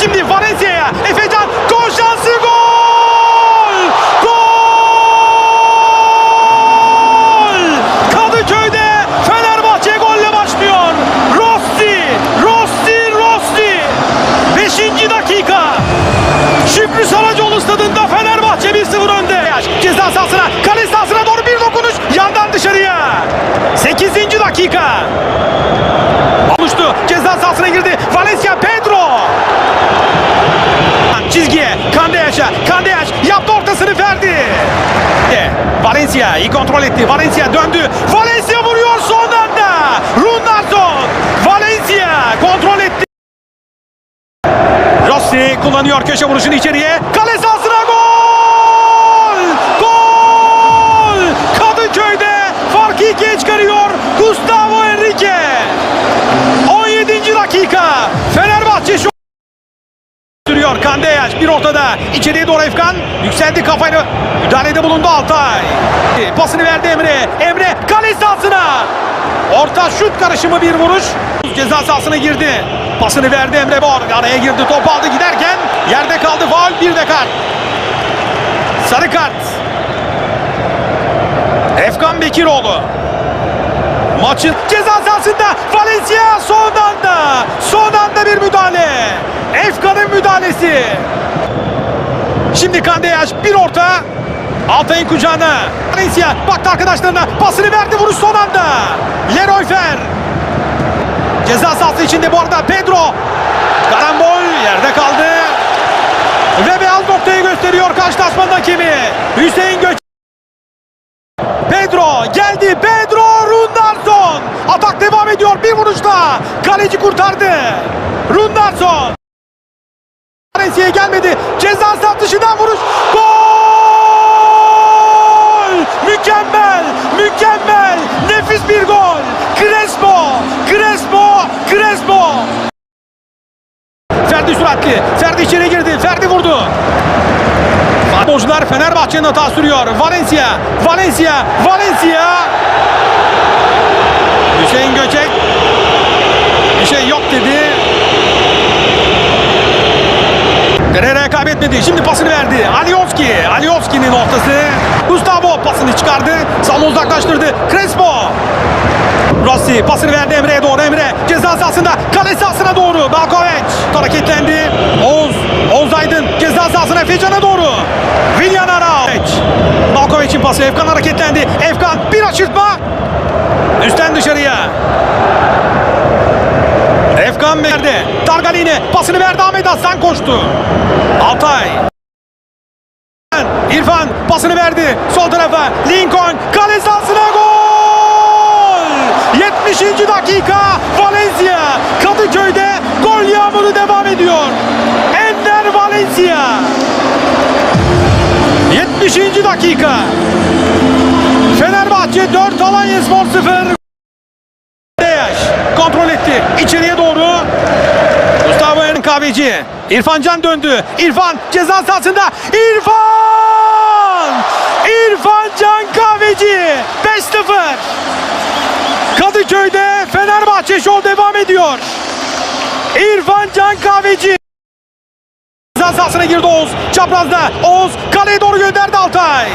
Şimdi Valencia'ya. Efecan gol şansı gol! Gol! Kadıköy'de Fenerbahçe golle başlıyor. Rossi, Rossi, Rossi. Beşinci dakika. Şükrü Saracoğlu stadında Fenerbahçe 1-0 önde. Ceza sahasına, kale sahasına doğru bir dokunuş. Yandan dışarıya. 8. dakika. Oluştu. Ceza sahasına girdi. Valencia Pedro. Çizgiye. Kandeyaş'a. Kandeyaş yaptı ortasını verdi. E, Valencia iyi kontrol etti. Valencia döndü. Valencia vuruyor son anda. Runarson. Valencia kontrol etti. Rossi kullanıyor köşe vuruşunu içeriye. Kale sahasına gol! Gol! Kadıköy'de farkı ikiye çıkarıyor Gustavo Henrique. 17. dakika. Kandeyaş bir ortada. İçeriye doğru Efkan. Yükseldi kafayla. Müdahalede bulundu Altay. Pasını verdi Emre. Emre kale sahasına. Orta şut karışımı bir vuruş. Ceza sahasına girdi. Pasını verdi Emre Bor. Araya girdi. Top aldı giderken yerde kaldı. Faul bir de kart. Sarı kart. Efkan Bekiroğlu. Maçın ceza sahasında Valencia son anda. Son anda bir müdahale Efkan'ın müdahalesi Şimdi Kandeyaş bir orta Altay'ın kucağına Valencia baktı arkadaşlarına pasını verdi vuruş son anda Leroy Fer Ceza sahası içinde bu arada Pedro Karambol yerde kaldı Ve beyaz noktayı gösteriyor karşılaşmanın hakemi Hüseyin Göç Pedro geldi. Pedro Rundarson. Atak devam ediyor. Bir vuruşla. Kaleci kurtardı. Rundarson. Valencia'ya gelmedi. Ceza sahası dışından vuruş. Gol! Mükemmel! Mükemmel! Nefis bir gol. Crespo! Crespo! Crespo! Ferdi süratli. Ferdi içeri girdi. Ferdi vurdu. Futbolcular Fenerbahçe'nin hata sürüyor. Valencia, Valencia, Valencia. Hüseyin Göçek bir şey yok dedi. Kaybetmedi. Şimdi pasını verdi. Alioski. Alioski'nin ortası. Gustavo pasını çıkardı. Sağına uzaklaştırdı. Crespo. Rossi pasını verdi Emre'ye doğru. Emre ceza sahasında kale sahasına doğru. Balkovic hareketlendi. Oğuz. Oğuz Aydın ceza sahasına Efecan'a doğru. Vilyan Araovic. Balkovic'in pası. Efkan hareketlendi. Efkan bir aşırtma. Üstten dışarıya. Efkan verdi. Targaline pasını verdi. Ahmet Aslan koştu. Altay. İrfan pasını verdi. Sol tarafa. Lincoln kale sahasına gol! 70. dakika Valencia. Kadıköy'de gol yağmuru devam ediyor. Ender Valencia. 70. dakika. Fenerbahçe 4 Alanya Spor 0. Deyaş kontrol etti. İçeriye doğru. Gustavo Eren kahveci. İrfan Can döndü. İrfan ceza sahasında. İrfan! İrfan Can kahveci. 5-0. Kadıköy'de Fenerbahçe şov devam ediyor. İrfan Can kahveci. Ceza sahasına girdi Oğuz. Çaprazda Oğuz kaleye doğru gönderdi Altay.